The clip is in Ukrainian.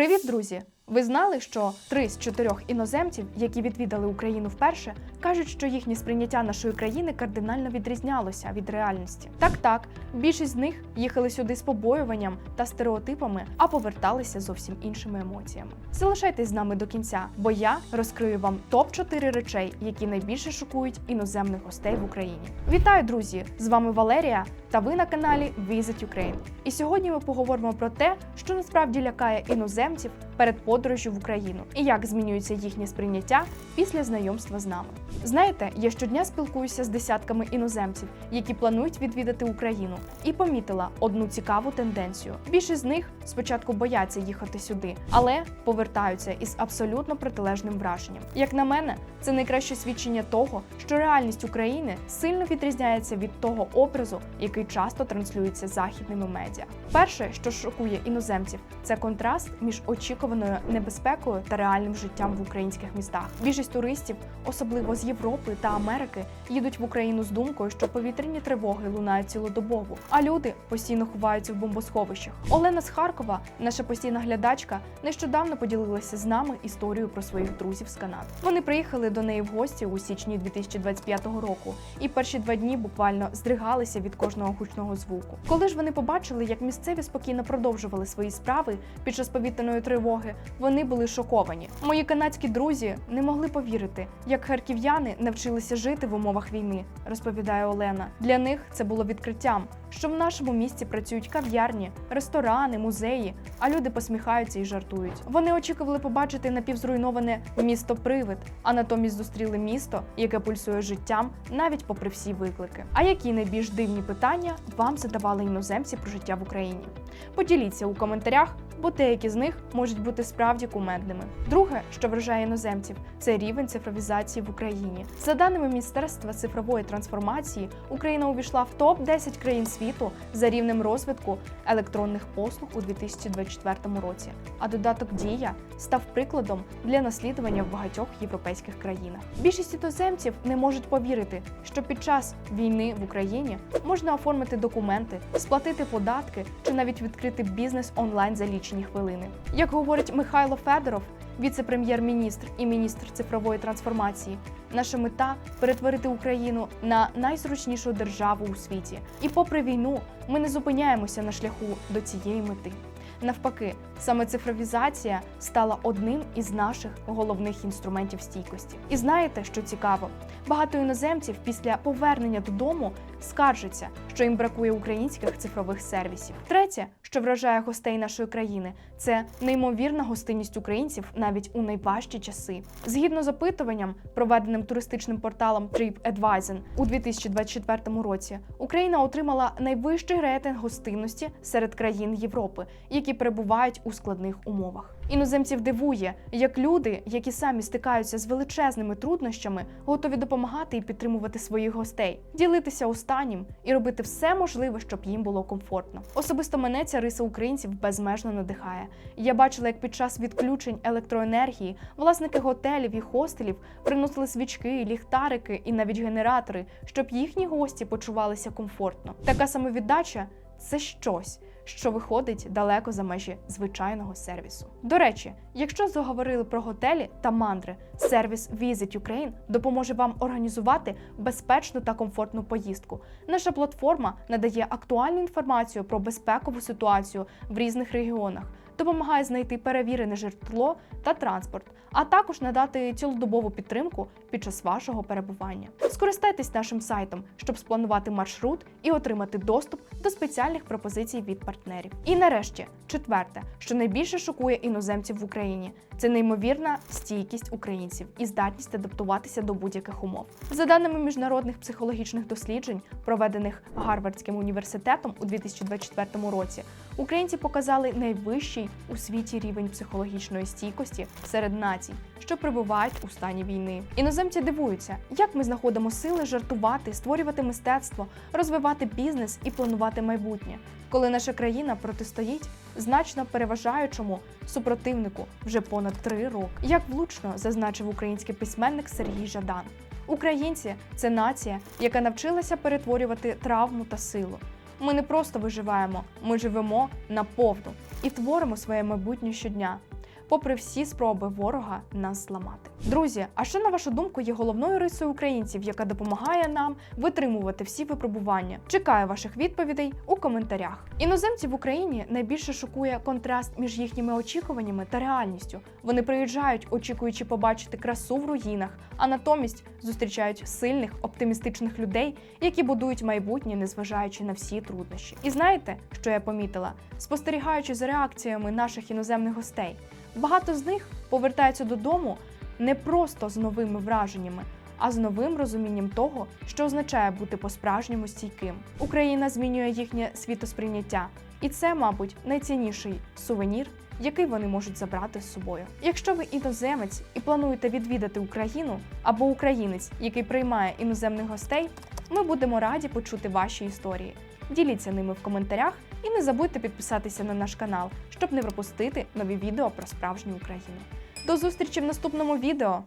Привіт, друзі! Ви знали, що три з чотирьох іноземців, які відвідали Україну вперше, кажуть, що їхнє сприйняття нашої країни кардинально відрізнялося від реальності. Так, так, більшість з них їхали сюди з побоюванням та стереотипами, а поверталися зовсім іншими емоціями. Залишайтесь з нами до кінця, бо я розкрию вам топ 4 речей, які найбільше шокують іноземних гостей в Україні. Вітаю, друзі! З вами Валерія, та ви на каналі Visit Ukraine. І сьогодні ми поговоримо про те, що насправді лякає іноземців перед подорожю в Україну і як змінюється їхнє сприйняття після знайомства з нами. Знаєте, я щодня спілкуюся з десятками іноземців, які планують відвідати Україну, і помітила одну цікаву тенденцію. Більшість з них спочатку бояться їхати сюди, але повертаються із абсолютно протилежним враженням. Як на мене, це найкраще свідчення того, що реальність України сильно відрізняється від того образу, який часто транслюється західними медіа. Перше, що шокує іноземців, це контраст між очікуваною небезпекою та реальним життям в українських містах. Більшість туристів, особливо з Європи та Америки, їдуть в Україну з думкою, що повітряні тривоги лунають цілодобово, а люди постійно ховаються в бомбосховищах. Олена з Харкова, наша постійна глядачка, нещодавно поділилася з нами історією про своїх друзів з Канади. Вони приїхали до неї в гості у січні 2025 року, і перші два дні буквально здригалися від кожного гучного звуку. Коли ж вони побачили, як місцеві спокійно продовжували свої справи під час повітряної тривоги, вони були шоковані. Мої канадські друзі не могли повірити, як харків'яни навчилися жити в умовах війни, розповідає Олена. Для них це було відкриттям, що в нашому місті працюють кав'ярні, ресторани, музеї, а люди посміхаються і жартують. Вони очікували побачити напівзруйноване місто Привид, а натомість зустріли місто, яке пульсує життям навіть попри всі виклики. А які найбільш дивні питання вам задавали іноземці про життя в Україні? Поділіться у коментарях, бо деякі з них можуть бути справді кумедними. Друге, що вражає іноземців, це рівень цифровізації в Україні. За даними Міністерства цифрової трансформації, Україна увійшла в топ 10 країн світу за рівнем розвитку електронних послуг у 2024 році. А додаток Дія став прикладом для наслідування в багатьох європейських країнах. Більшість іноземців не можуть повірити, що під час війни в Україні можна оформити документи, сплатити податки чи навіть відкрити бізнес онлайн за лічені хвилини. Як говорить Михайло Федоров, віце-прем'єр-міністр і міністр цифрової трансформації, наша мета перетворити Україну на найзручнішу державу у світі. І попри війну, ми не зупиняємося на шляху до цієї мети. Навпаки, саме цифровізація стала одним із наших головних інструментів стійкості. І знаєте, що цікаво? Багато іноземців після повернення додому скаржаться, що їм бракує українських цифрових сервісів. Третє, що вражає гостей нашої країни, це неймовірна гостинність українців навіть у найважчі часи. Згідно з опитуванням, проведеним туристичним порталом TripAdvisor у 2024 році, Україна отримала найвищий рейтинг гостинності серед країн Європи, які перебувають у складних умовах. Іноземців дивує, як люди, які самі стикаються з величезними труднощами, готові допомагати і підтримувати своїх гостей, ділитися останнім і робити все можливе, щоб їм було комфортно. Особисто мене ця риса українців безмежно надихає. Я бачила, як під час відключень електроенергії власники готелів і хостелів приносили свічки, ліхтарики і навіть генератори, щоб їхні гості почувалися комфортно. Така самовіддача це щось що виходить далеко за межі звичайного сервісу. До речі, якщо заговорили про готелі та мандри, сервіс Visit Ukraine допоможе вам організувати безпечну та комфортну поїздку. Наша платформа надає актуальну інформацію про безпекову ситуацію в різних регіонах. Допомагає знайти перевірене житло та транспорт, а також надати цілодобову підтримку під час вашого перебування. Скористайтесь нашим сайтом, щоб спланувати маршрут і отримати доступ до спеціальних пропозицій від партнерів. І нарешті, четверте, що найбільше шокує іноземців в Україні, це неймовірна стійкість українців і здатність адаптуватися до будь-яких умов. За даними міжнародних психологічних досліджень, проведених Гарвардським університетом у 2024 році, українці показали найвищий у світі рівень психологічної стійкості серед націй, що перебувають у стані війни. Іноземці дивуються, як ми знаходимо сили жартувати, створювати мистецтво, розвивати бізнес і планувати майбутнє, коли наша країна протистоїть значно переважаючому супротивнику вже понад три роки. Як влучно зазначив український письменник Сергій Жадан. Українці це нація, яка навчилася перетворювати травму та силу. Ми не просто виживаємо, ми живемо наповну. і творимо своє майбутнє щодня, попри всі спроби ворога нас зламати. Друзі, а що на вашу думку є головною рисою українців, яка допомагає нам витримувати всі випробування? Чекаю ваших відповідей у коментарях. Іноземці в Україні найбільше шокує контраст між їхніми очікуваннями та реальністю. Вони приїжджають, очікуючи побачити красу в руїнах, а натомість зустрічають сильних, оптимістичних людей, які будують майбутнє, незважаючи на всі труднощі. І знаєте, що я помітила? Спостерігаючи за реакціями наших іноземних гостей, багато з них повертаються додому не просто з новими враженнями, а з новим розумінням того, що означає бути по-справжньому стійким. Україна змінює їхнє світосприйняття, і це, мабуть, найцінніший сувенір, який вони можуть забрати з собою. Якщо ви іноземець і плануєте відвідати Україну або українець, який приймає іноземних гостей, ми будемо раді почути ваші історії. Діліться ними в коментарях і не забудьте підписатися на наш канал, щоб не пропустити нові відео про справжню Україну. До зустрічі в наступному відео!